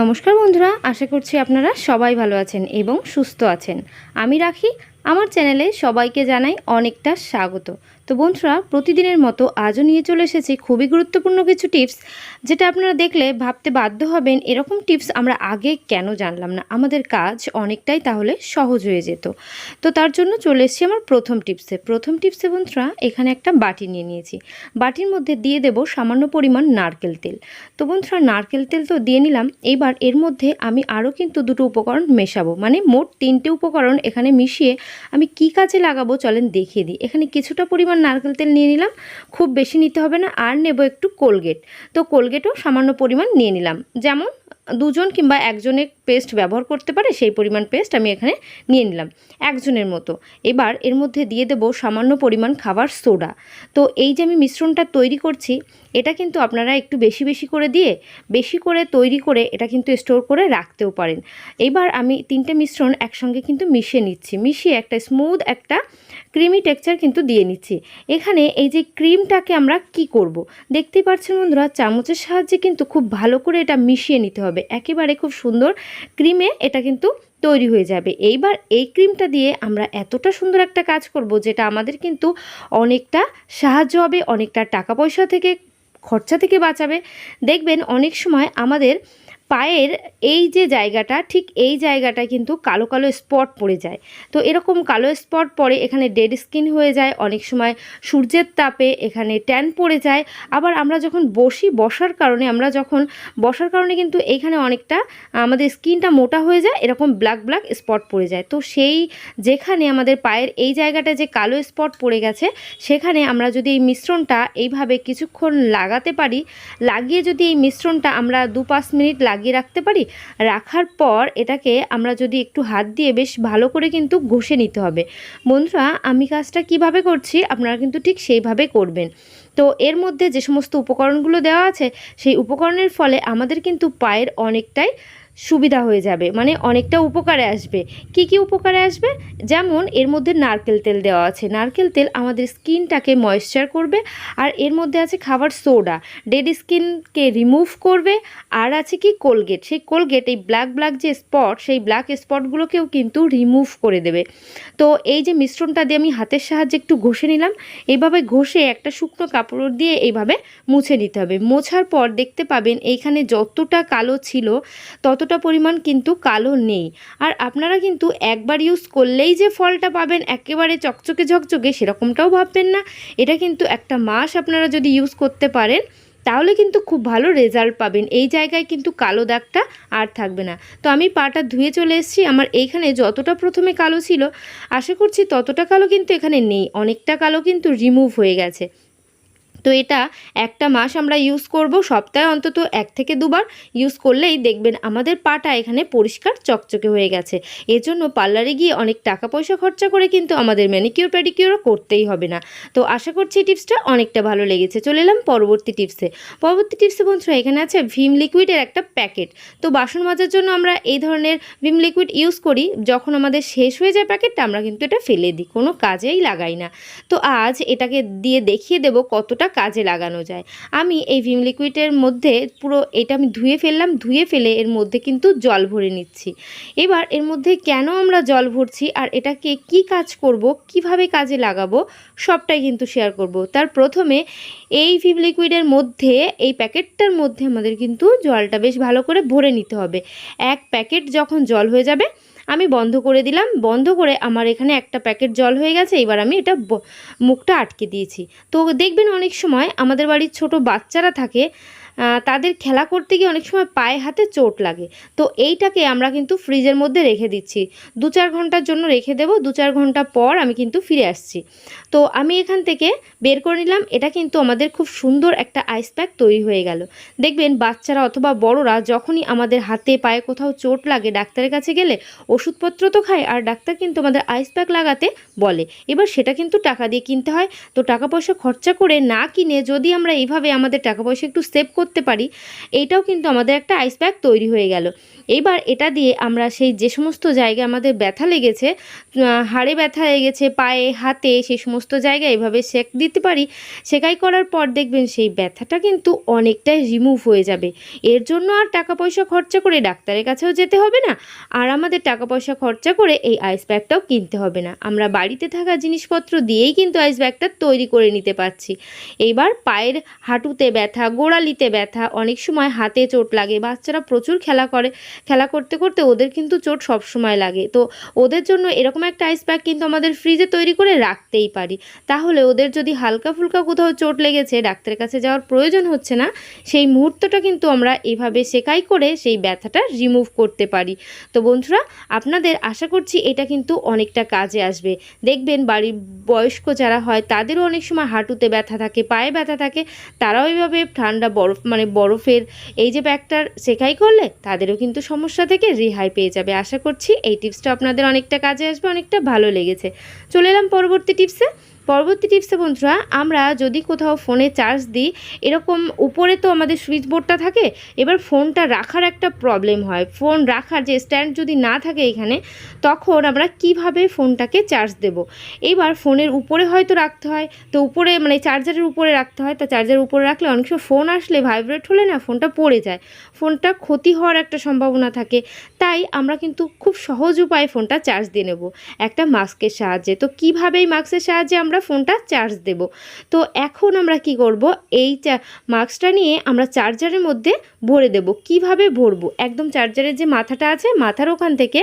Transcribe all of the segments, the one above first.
নমস্কার বন্ধুরা, আশা করছি আপনারা সবাই ভালো আছেন এবং সুস্থ আছেন। আমি রাখি, আমার চ্যানেলে সবাইকে জানাই অনেকটা স্বাগত। তো বন্ধুরা, প্রতিদিনের মতো আজও নিয়ে চলে এসেছি খুবই গুরুত্বপূর্ণ কিছু টিপস। যেটা আপনারা দেখলে ভাবতে বাধ্য হবেন, এরকম টিপস আমরা আগে কেন জানলাম না? আমাদের কাজ অনেকটাই তাহলে সহজ হয়ে যেত। তো তার জন্য চলে এসেছি আমার প্রথম টিপসে। প্রথম টিপসে বন্ধুরা, এখানে একটা বাটি নিয়ে নিয়েছি। বাটির মধ্যে দিয়ে দেব সামান্য পরিমাণ নারকেল তেল। তো বন্ধুরা, নারকেল তেল তো দিয়ে নিলাম। এইবার এর মধ্যে আমি আরও কিন্তু দুটো উপকরণ মেশাবো। মানে মোট তিনটে উপকরণ এখানে মিশিয়ে আমি কি কাজে লাগাবো চলেন দেখিয়ে দিই। এখানে কিছুটা পরিমাণ নারকেল তেল নিয়ে নিলাম। খুব বেশি নিতে হবে না। আর নেব একটু কোলগেট। তো কোলগেটও সামান্য পরিমাণ নিয়ে নিলাম। যেমন দুজন কিংবা একজনের পেস্ট ব্যবহার করতে পারে, সেই পরিমাণ পেস্ট আমি এখানে নিয়ে নিলাম। একজনের মতো। এবার এর মধ্যে দিয়ে দেবো সামান্য পরিমাণ খাবার সোডা। তো এই যে আমি মিশ্রণটা তৈরি করছি, এটা কিন্তু আপনারা একটু বেশি বেশি করে দিয়ে, বেশি করে তৈরি করে এটা কিন্তু স্টোর করে রাখতেও পারেন। এবার আমি তিনটে মিশ্রণ একসঙ্গে কিন্তু মিশিয়ে নিচ্ছি। মিশিয়ে একটা স্মুথ একটা ক্রিমি টেক্সচার কিন্তু দিয়ে নিচ্ছি। এখানে এই যে ক্রিমটাকে আমরা কি করব। দেখতেই পাচ্ছেন বন্ধুরা, চামচের সাহায্যে কিন্তু খুব ভালো করে এটা মিশিয়ে নিতে হবে। একেবারে খুব সুন্দর ক্রিমে এটা কিন্তু তৈরি হয়ে যাবে। এইবার এই ক্রিমটা দিয়ে আমরা এতটা সুন্দর একটা কাজ করব যেটা আমাদের কিন্তু অনেকটা সাহায্য হবে, অনেকটা টাকা পয়সা থেকে, খরচা থেকে বাঁচাবে। দেখবেন অনেক সময় আমাদের পায়ের এই যে জায়গাটা, ঠিক এই জায়গাটা কিন্তু কালো কালো স্পট পড়ে যায়। তো এরকম কালো স্পট পড়ে, এখানে ডেড স্কিন হয়ে যায়, অনেক সময় সূর্যের তাপে এখানে ট্যান পড়ে যায়। আবার আমরা যখন বসি বসার কারণে, আমরা যখন বসার কারণে কিন্তু এইখানে অনেকটা, আমাদের স্কিনটা মোটা হয়ে যায়, এরকম ব্ল্যাক ব্ল্যাক স্পট পড়ে যায়। তো সেই যেখানে আমাদের পায়ের এই জায়গাটা যে কালো স্পট পড়ে গেছে, সেখানে আমরা যদি এই মিশ্রণটা এইভাবে কিছুক্ষণ লাগাতে পারি, লাগিয়ে যদি এই মিশ্রণটা আমরা দু পাঁচ মিনিট লাগিয়ে রাখতে পারি? রাখার পর এটাকে আমরা যদি একটু হাত দিয়ে বেশ ভালো করে কিন্তু ঘষে নিতে হবে। বন্ধুরা, আমি কাজটা কীভাবে করছি আপনারা কিন্তু ঠিক সেইভাবে করবেন। তো এর মধ্যে যে সমস্ত উপকরণগুলো দেওয়া আছে, সেই উপকরণের ফলে আমাদের কিন্তু পায়ের অনেকটাই সুবিধা হয়ে যাবে মানে অনেকটা উপকারে আসবে। কি কি উপকারে আসবে? যেমন এর মধ্যে নারকেল তেল দেওয়া আছে। নারকেল তেল আমাদের স্কিনটাকে ময়েশ্চার করবে, আর এর মধ্যে আছে খাবার সোডা। ডেড স্কিনকে রিমুভ করবে, আর আছে কি কোলগেট সেই কোলগেট এই ব্ল্যাক ব্ল্যাক যে স্পট সেই ব্ল্যাক স্পটগুলোকেও কিন্তু রিমুভ করে দেবে। তো এই যে মিশ্রণটা দিয়ে আমি হাতের সাহায্যে একটু ঘষে নিলাম। এইভাবে ঘষে একটা শুকনো কাপড় দিয়ে এইভাবে মুছে নিতে হবে। মোছার পর দেখতে পাবেন, এইখানে যতটা কালো ছিল ততটা পরিমাণ কিন্তু কালো নেই। আর আপনারা কিন্তু একবার ইউজ করলেই যে ফলটা পাবেন, একেবারে চকচকে ঝকচকে সেরকমটাও ভাববেন না। এটা কিন্তু একটা মাস আপনারা যদি ইউজ করতে পারেন, তাহলে কিন্তু খুব ভালো রেজাল্ট পাবেন। এই জায়গায় কিন্তু কালো দাগটা আর থাকবে না। তো আমি পাটা ধুয়ে চলে এসেছি। আমার এইখানে যতটা প্রথমে কালো ছিল, আশা করছি ততটা কালো কিন্তু এখানে নেই। অনেকটা কালো কিন্তু রিমুভ হয়ে গেছে। তো এটা একটা মাস আমরা ইউজ করব, সপ্তাহে অন্তত এক থেকে দুবার ইউজ করলেই দেখবেন আমাদের পাটা এখানে পরিষ্কার চকচকে হয়ে গেছে। এজন্য পার্লারে গিয়ে অনেক টাকা পয়সা খরচা করে কিন্তু আমাদের ম্যানিকিউর প্যাডিকিউরও করতেই হবে না। তো আশা করছি টিপসটা অনেকটা ভালো লেগেছে। চলে এলাম পরবর্তী টিপসে পরবর্তী টিপসে বন্ধুরা, এখানে আছে ভিম লিকুইডের একটা প্যাকেট তো বাসন মাজার জন্য আমরা এই ধরনের ভিম লিকুইড ইউজ করি, যখন আমাদের শেষ হয়ে যায় প্যাকেটটা আমরা কিন্তু এটা ফেলে দিই, কোনো কাজেই লাগাই না। তো আজ এটাকে দিয়ে দেখিয়ে দেব কতটা কাজে লাগানো যায়। আমি এই ভিম লিকুইডের মধ্যে পুরো এটা আমি ধুয়ে ফেললাম, ধুয়ে ফেলে এর মধ্যে কিন্তু জল ভরে নিচ্ছি। এবার এর মধ্যে কেন আমরা জল ভরছি আর এটাকে কি কাজ করব, কীভাবে কাজে লাগাবো, সবটাই কিন্তু শেয়ার করব। তার প্রথমে এই ভিম লিকুইডের মধ্যে, এই প্যাকেটটার মধ্যে আমাদের কিন্তু জলটা বেশ ভালো করে ভরে নিতে হবে। এক প্যাকেট যখন জল হয়ে যাবে আমি বন্ধ করে দিলাম। বন্ধ করে আমার এখানে একটা প্যাকেট জল হয়ে গেছে। এবার আমি এটা মুখটা আটকে দিয়েছি। তো দেখবেন অনেক সময় আমাদের বাড়ির ছোট বাচ্চারা থাকে তাদের খেলা করতে গিয়ে অনেক সময় পায়ে হাতে চোট লাগে। তো এইটাকে আমরা কিন্তু ফ্রিজের মধ্যে রেখে দিচ্ছি। দু চার ঘণ্টার জন্য রেখে দেবো। দু চার ঘণ্টা পর আমি কিন্তু ফিরে আসছি। তো আমি এখান থেকে বের করে নিলাম। এটা কিন্তু আমাদের খুব সুন্দর একটা আইস প্যাক তৈরি হয়ে গেল। দেখবেন বাচ্চারা অথবা বড়রা যখনই আমাদের হাতে পায়ে কোথাও চোট লাগে, ডাক্তারের কাছে গেলে ওষুধপত্র তো খায় আর ডাক্তার কিন্তু আমাদের আইস প্যাক লাগাতে বলে। এবার সেটা কিন্তু টাকা দিয়ে কিনতে হয়। তো টাকা পয়সা খরচা করে না কিনে যদি আমরা এইভাবে আমাদের টাকা পয়সা একটু সেভ করতে পারি এইটাও কিন্তু আমাদের একটা আইস প্যাক তৈরি হয়ে গেল। এইবার এটা দিয়ে আমরা সেই যে সমস্ত জায়গায় আমাদের ব্যথা লেগেছে হাড়ে ব্যথা লেগেছে, পায়ে, হাতে সেই সমস্ত জায়গায় এভাবে সেক দিতে পারি, সেকাই করার পর দেখবেন সেই ব্যথাটা কিন্তু অনেকটাই রিমুভ হয়ে যাবে। এর জন্য আর টাকা পয়সা খরচা করে ডাক্তারের কাছেও যেতে হবে না, আর আমাদের টাকা পয়সা খরচা করে এই আইস ব্যাগটাও কিনতে হবে না। আমরা বাড়িতে থাকা জিনিসপত্র দিয়েই কিন্তু আইস ব্যাগটা তৈরি করে নিতে পারছি। এইবার পায়ের হাঁটুতে ব্যথা, গোড়ালিতে ব্যথা, অনেক সময় হাতে চোট লাগে, বাচ্চারা প্রচুর খেলা করে, খেলা করতে করতে ওদের কিন্তু চোট সব সময় লাগে। তো ওদের জন্য এরকম একটা আইস প্যাক কিন্তু আমাদের ফ্রিজে তৈরি করে রাখতেই পারি। তাহলে ওদের যদি হালকা ফুলকা কোথাও চোট লেগেছে, ডাক্তারের কাছে যাওয়ার প্রয়োজন হচ্ছে না, সেই মুহূর্তটা কিন্তু আমরা এভাবে সেকাই করে সেই ব্যথাটা রিমুভ করতে পারি। তো বন্ধুরা, আপনাদের আশা করছি এটা কিন্তু অনেকটা কাজে আসবে। দেখবেন বাড়ির বয়স্ক যারা হয়, তাদেরও অনেক সময় হাঁটুতে ব্যথা থাকে, পায়ে ব্যথা থাকে, তারাও এইভাবে ঠান্ডা, বরফ মানে বরফের এই যে ব্যাগটার সেকাই করলে তাদেরও কিন্তু সমস্যা থেকে রেহাই পেয়ে যাবে। আশা করছি এই টিপসটা আপনাদের অনেকটা কাজে আসবে, অনেকটা ভালো লেগেছে। চলে এলাম পরবর্তী টিপসে। পরবর্তী টিপসে বন্ধুরা, আমরা যদি কোথাও ফোনে চার্জ দিই, এরকম উপরে তো আমাদের সুইচ বোর্ডটা থাকে, এবার ফোনটা রাখার একটা প্রবলেম হয়। ফোন রাখার যে স্ট্যান্ড যদি না থাকে এখানে, তখন আমরা কীভাবে ফোনটাকে চার্জ দেব? এবার ফোনের উপরে হয়তো রাখতে হয়, তো উপরে মানে চার্জারের উপরে রাখতে হয়, তা চার্জারের উপরে রাখলে অনেক সময় ফোন আসলে ভাইব্রেট হলে না ফোনটা পড়ে যায়। ফোনটা ক্ষতি হওয়ার একটা সম্ভাবনা থাকে, তাই আমরা কিন্তু খুব সহজ উপায়ে ফোনটা চার্জ দিয়ে নেব। একটা মাস্কের সাহায্যে। তো কীভাবে এই মাস্কের সাহায্যে আমরা ফোনটা চার্জ দেব? তো এখন আমরা কি করব? এই মাস্কটা নিয়ে আমরা চার্জারের মধ্যে ভরে দেব। কীভাবে ভরবো? একদম চার্জারের যে মাথাটা আছে, মাথার ওখান থেকে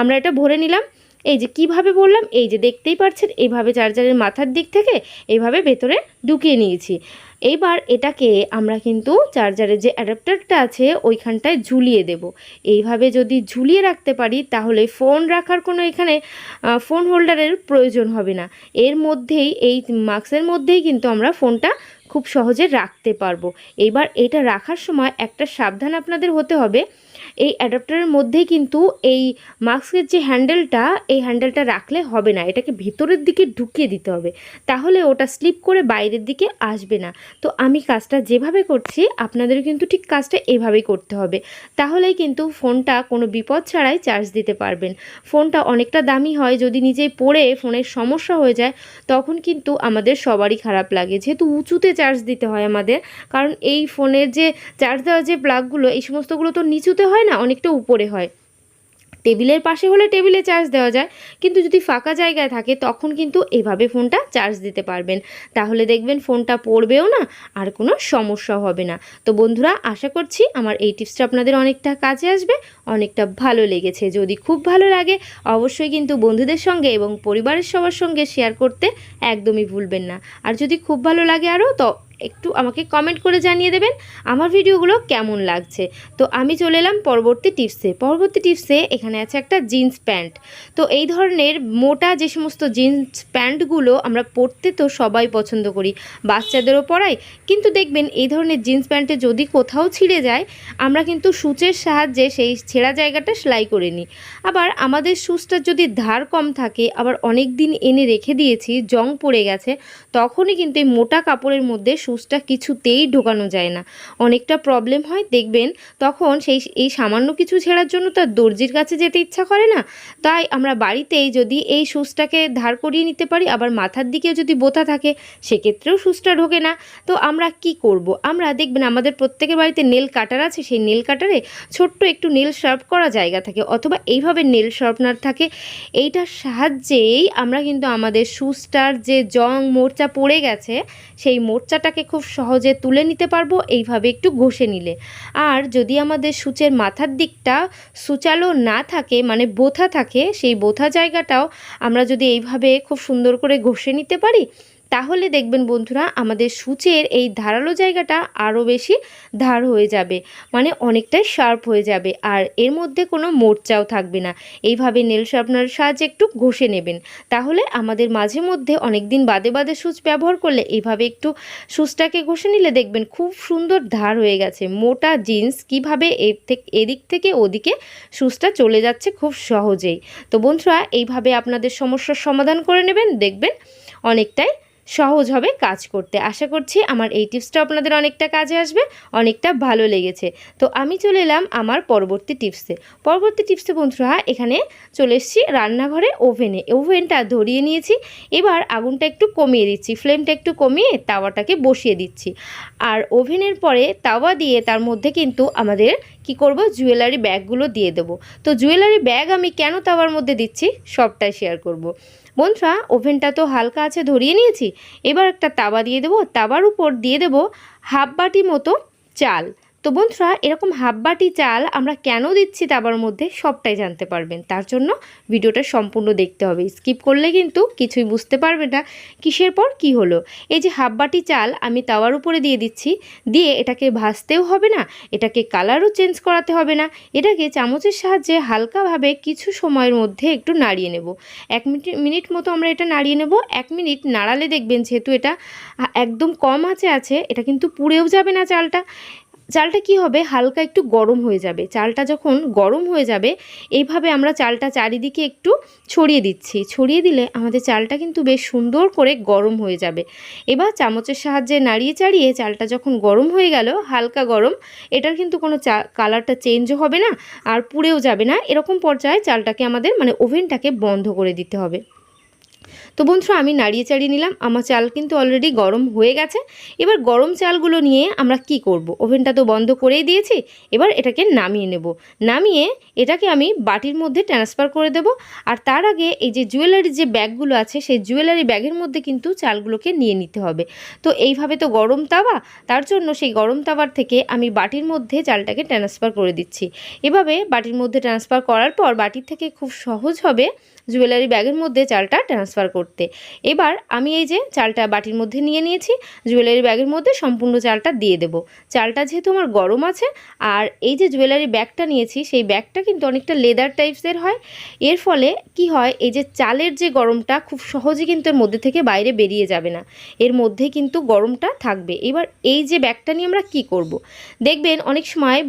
আমরা এটা ভরে নিলাম। এই যে কীভাবে বললাম? এই যে দেখতেই পাচ্ছেন এইভাবে চার্জারের মাথার দিক থেকে এইভাবে ভেতরে ঢুকিয়ে নিয়েছি। এইবার এটাকে আমরা কিন্তু চার্জারের যে অ্যাডাপ্টারটা আছে ওইখানটায় ঝুলিয়ে দেব। এইভাবে যদি ঝুলিয়ে রাখতে পারি, তাহলে ফোন রাখার কোনো এখানে ফোন হোল্ডারের প্রয়োজন হবে না। এর মধ্যেই, এই মাস্কের মধ্যেই কিন্তু আমরা ফোনটা খুব সহজে রাখতে পারব। এইবার এটা রাখার সময় একটা সাবধান আপনাদের হতে হবে। এই অ্যাডাপ্টারের মধ্যেই কিন্তু এই মাস্কের যে হ্যান্ডেলটা এই হ্যান্ডেলটা রাখলে হবে না। এটাকে ভিতরের দিকে ঢুকিয়ে দিতে হবে। তাহলে ওটা স্লিপ করে বাইরের দিকে আসবে না। তো আমি কাজটা যেভাবে করছি আপনাদের কিন্তু ঠিক কাজটা এভাবেই করতে হবে। তাহলেই কিন্তু ফোনটা কোনো বিপদ ছাড়াই চার্জ দিতে পারবেন। ফোনটা অনেকটা দামি হয়, যদি নিজেই পড়ে ফোনের সমস্যা হয়ে যায়, তখন কিন্তু আমাদের সবারই খারাপ লাগে। যেহেতু উঁচুতে চার্জ দিতে হয় আমাদের, কারণ এই ফোনের যে চার্জ দেওয়ার যে প্লাগগুলো এই সমস্তগুলো তো নিচুতে হয় না, অনেকটা উপরে হয়। টেবিলের পাশে হলে টেবিলে চার্জ দেওয়া যায়, কিন্তু যদি ফাঁকা জায়গায় থাকে, তখন কিন্তু এভাবে ফোনটা চার্জ দিতে পারবেন। তাহলে দেখবেন ফোনটা পড়বেও না, আর কোনো সমস্যা হবে না। তো বন্ধুরা, আশা করছি আমার এই টিপসটা আপনাদের অনেকটা কাজে আসবে, অনেকটা ভালো লেগেছে। যদি খুব ভালো লাগে, অবশ্যই কিন্তু বন্ধুদের সঙ্গে এবং পরিবারের সবার সঙ্গে শেয়ার করতে একদমই ভুলবেন না। আর যদি খুব ভালো লাগে আরও, তো একটু আমাকে কমেন্ট করে জানিয়ে দেবেন আমার ভিডিওগুলো কেমন লাগছে। তো আমি চলে এলাম পরবর্তী টিপসে পরবর্তী টিপসে এখানে আছে একটা জিন্স প্যান্ট তো এই ধরনের মোটা যে সমস্ত জিন্স প্যান্টগুলো আমরা পরতে তো সবাই পছন্দ করি, বাচ্চাদেরও পরাই। কিন্তু দেখবেন এই ধরনের জিন্স প্যান্টে যদি কোথাও ছিঁড়ে যায়, আমরা কিন্তু সূচের সাহায্যে সেই ছেঁড়া জায়গাটা সেলাই করে নিই। আবার আমাদের সুচটার যদি ধার কম থাকে, আবার অনেক দিন এনে রেখে দিয়েছি, জং পড়ে গেছে, তখনই কিন্তু এই মোটা কাপড়ের মধ্যে সুচটা কিছুতেই ঢোকানো যায় না। অনেকটা প্রবলেম হয়, দেখবেন তখন সেই, এই সামান্য কিছু ছেঁড়ার জন্য তার দর্জির কাছে যেতে ইচ্ছা করে না। তাই আমরা বাড়িতেই যদি এই সুচটাকে ধার করিয়ে নিতে পারি, আবার মাথার দিকে যদি বোথা থাকে, সেক্ষেত্রেও সুচটা ঢোকে না। তো আমরা কি করব? আমরা দেখবেন আমাদের প্রত্যেকের বাড়িতে নেল কাটার আছে, সেই নেল কাটারে ছোট্ট একটু নেল শার্প করা জায়গা থাকে, অথবা এইভাবে নেল শার্পনার থাকে। এইটার সাহায্যেই আমরা কিন্তু আমাদের সুচটার যে জং মোর্চা পড়ে গেছে, সেই মোর্চাটাকে খুব সহজে তুলে নিতে পারব, এইভাবে একটু ঘষে নিলে। আর যদি আমাদের সূচের মাথার দিকটা সুচালো না থাকে মানে বোথা থাকে, সেই বোথা জায়গাটাও আমরা যদি এইভাবে খুব সুন্দর করে ঘষে নিতে পারি তাহলে দেখবেন বন্ধুরা, আমাদের সূচের এই ধারালো জায়গাটা আরও বেশি ধার হয়ে যাবে মানে অনেকটাই শার্প হয়ে যাবে, আর এর মধ্যে কোনো মোর্চাও থাকবে না। এইভাবে নেল শার্পনার সাহায্যে একটু ঘষে নেবেন। তাহলে আমাদের মাঝে মধ্যে অনেক দিন বাদে বাদে সুচ ব্যবহার করলে এইভাবে একটু সুচটাকে ঘষে নিলে দেখবেন খুব সুন্দর ধার হয়ে গেছে। মোটা জিন্স কীভাবে এর থেকে, এদিক থেকে ওদিকে সুচটা চলে যাচ্ছে খুব সহজেই। তো বন্ধুরা, এইভাবে আপনাদের সমস্যার সমাধান করে নেবেন, দেখবেন অনেকটাই সহজ হবে কাজ করতে। আশা করছি আমার এই টিপসটা আপনাদের অনেকটা কাজে আসবে, অনেকটা ভালো লেগেছে। তো আমি চলে এলাম আমার পরবর্তী টিপসে। পরবর্তী টিপসে বন্ধুরা, এখানে চলে এসেছি রান্নাঘরে ওভেনে। ওভেনটা ধরিয়ে নিয়েছি, এবার আগুনটা একটু কমিয়ে দিচ্ছি, ফ্লেমটা একটু কমিয়ে তাওয়াটাকে বসিয়ে দিচ্ছি। আর ওভেনের পরে তাওয়া দিয়ে তার মধ্যে কিন্তু আমাদের কি করব? জুয়েলারি ব্যাগগুলো দিয়ে দেবো। তো জুয়েলারি ব্যাগ আমি কেন তাওয়ার মধ্যে দিচ্ছি? সবটাই শেয়ার করব। বন্ধুরা, ওভেনটা তো হালকা আছে, ধরিয়ে নিয়েছি। এবার একটা তাওয়া দিয়ে দেবো। তাওয়ার উপর দিয়ে দেবো হাফ বাটি মতো চাল। তো বন্ধুরা, এরকম হাফ বাটি চাল আমরা কেন দিচ্ছি তাবার মধ্যে সবটাই জানতে পারবেন। তার জন্য ভিডিওটা সম্পূর্ণ দেখতে হবে। স্কিপ করলে কিন্তু কিছুই বুঝতে পারবে না কিসের পর কি হলো। এই যে হাফ বাটি চাল আমি তাওয়ার উপরে দিয়ে দিচ্ছি, দিয়ে এটাকে ভাজতেও হবে না, এটাকে কালারও চেঞ্জ করাতে হবে না, এটাকে চামচের সাহায্যে হালকাভাবে কিছু সময়ের মধ্যে একটু নাড়িয়ে নেব। এক মিনিট মিনিট মতো আমরা এটা নাড়িয়ে নেব। এক মিনিট নাড়ালে দেখবেন যেহেতু এটা একদম কম আছে আছে, এটা কিন্তু পুড়েও যাবে না চালটা। চালটা কি হবে? হালকা একটু গরম হয়ে যাবে। চালটা যখন গরম হয়ে যাবে, এইভাবে আমরা চালটা চারিদিকে একটু ছড়িয়ে দিচ্ছি। ছড়িয়ে দিলে আমাদের চালটা কিন্তু বেশ সুন্দর করে গরম হয়ে যাবে। এবার চামচের সাহায্যে নাড়িয়ে চাড়িয়ে চালটা যখন গরম হয়ে গেল, হালকা গরম, এটার কিন্তু কোনো চা, কালারটা চেঞ্জও হবে না আর পুড়েও যাবে না। এরকম পর্যায়ে চালটাকে আমাদের মানে ওভেনটাকে বন্ধ করে দিতে হবে। তো বন্ধুরা, আমি নাড়িয়ে চাড়িয়ে নিলাম। আমার চাল কিন্তু অলরেডি গরম হয়ে গেছে। এবার গরম চালগুলো নিয়ে আমরা কি করব? ওভেনটা তো বন্ধ করেই দিয়েছি। এবার এটাকে নামিয়ে নেব। নামিয়ে এটাকে আমি বাটির মধ্যে ট্রান্সফার করে দেব। আর তার আগে এই যে জুয়েলারির যে ব্যাগগুলো আছে, সেই জুয়েলারি ব্যাগের মধ্যে কিন্তু চালগুলোকে নিয়ে নিতে হবে। তো এইভাবে তো গরম তাওয়া। তার জন্য সেই গরম তাওয়ার থেকে আমি বাটির মধ্যে চালটাকে ট্রান্সফার করে দিচ্ছি। এভাবে বাটির মধ্যে ট্রান্সফার করার পর বাটির থেকে খুব সহজ হবে জুয়েলারি ব্যাগের মধ্যে চালটা ট্রান্সফার করতে। এবার আমি এই যে চালটা বাটির মধ্যে নিয়ে নিয়েছি, জুয়েলারি ব্যাগের মধ্যে সম্পূর্ণ চালটা দিয়ে দেব। চালটা যেহেতু আমার গরম আছে, আর এই যে জুয়েলারি ব্যাগটা নিয়েছি, সেই ব্যাগটা কিন্তু অনেকটা লেদার টাইপসের হয়। এর ফলে কি হয়, এই যে চালের যে গরমটা খুব সহজে কিন্তু এর মধ্যে থেকে বাইরে বেরিয়ে যাবে না। এর মধ্যে কিন্তু গরমটা থাকবে। এবার এই যে ব্যাগটা নিয়ে আমরা কি করব। দেখবেন অনেক সময়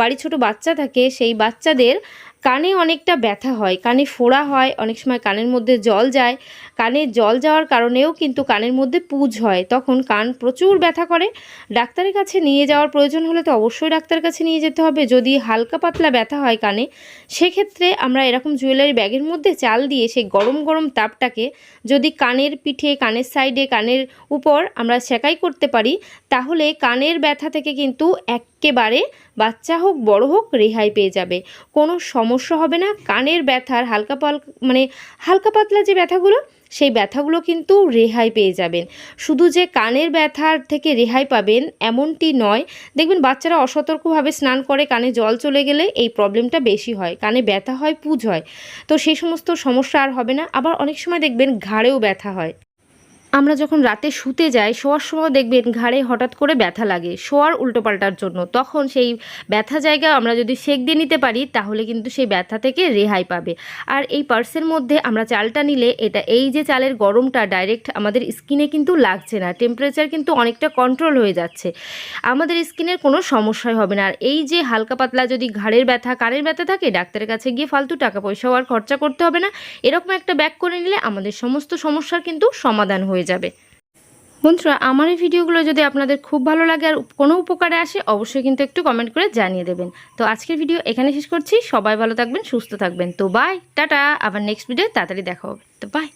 বাড়ি ছোট বাচ্চা থাকে, সেই বাচ্চাদের কানে অনেকটা ব্যথা হয়, কানে ফোড়া হয়, অনেক সময় কানের মধ্যে জল যায়। কানে জল যাওয়ার কারণেও কিন্তু কানের মধ্যে পুজ হয়। তখন কান প্রচুর ব্যথা করে। ডাক্তারের কাছে নিয়ে যাওয়ার প্রয়োজন হলে তো অবশ্যই ডাক্তারের কাছে নিয়ে যেতে হবে। যদি হালকা পাতলা ব্যথা হয় কানে, সেক্ষেত্রে আমরা এরকম জুয়েলারি ব্যাগের মধ্যে চাল দিয়ে সেই গরম গরম তাপটাকে যদি কানের পিঠে, কানের সাইডে, কানের উপর আমরা সেকাই করতে পারি, তাহলে কানের ব্যথা থেকে কিন্তু একেবারে বাচ্চা হোক, বড় হোক, রেহাই পেয়ে যাবে। কোনো সমস্যা হবে না, কানের ব্যথার হালকা পাল মানে হালকা পাতলা যে ব্যথাগুলো, সেই ব্যথাগুলো কিন্তু রেহাই পেয়ে যাবেন। শুধু যে কানের ব্যথার থেকে রেহাই পাবেন এমনটি নয়, দেখবেন বাচ্চারা অসতর্কভাবে স্নান করে, কানে জল চলে গেলে এই প্রবলেমটা বেশি হয়, কানে ব্যথা হয়, পুজ হয়। তো সেই সমস্ত সমস্যা আর হবে না, আবার অনেক সময় দেখবেন ঘাড়েও ব্যথা হয়। আমরা যখন রাতে শুতে যাই, শোয়ার সময় দেখবেন ঘাড়ে হঠাৎ করে ব্যথা লাগে। শোয়ার উল্টোপাল্টার জন্য। তখন সেই ব্যথা জায়গা আমরা যদি সেক দিয়ে নিতে পারি, তাহলে কিন্তু সেই ব্যথা থেকে রেহাই পাবে। আর এই পার্সের মধ্যে আমরা চালটা নিলে এটা, এই যে চালের গরমটা ডাইরেক্ট আমাদের স্কিনে কিন্তু লাগছে না। টেম্পারেচার কিন্তু অনেকটা কন্ট্রোল হয়ে যাচ্ছে। আমাদের স্কিনের কোনো সমস্যাই হবে না। আর এই যে হালকা পাতলা যদি ঘাড়ের ব্যথা, কানের ব্যথা থাকে, ডাক্তারের কাছে গিয়ে ফালতু টাকা পয়সাও আর খরচা করতে হবে না। এরকম একটা ব্যাগ করে নিলে আমাদের সমস্ত সমস্যার কিন্তু সমাধান হয়ে যাবে। বন্ধুরা, আমার এই ভিডিওগুলো যদি আপনাদের খুব ভালো লাগে আর কোনো উপকারে আসে, অবশ্যই কিন্তু একটু কমেন্ট করে জানিয়ে দেবেন। তো আজকের ভিডিও এখানে শেষ করছি। সবাই ভালো থাকবেন, সুস্থ থাকবেন। তো বাই টাটা। আবার নেক্সট ভিডিও তাড়াতাড়ি দেখা হবে। তো বাই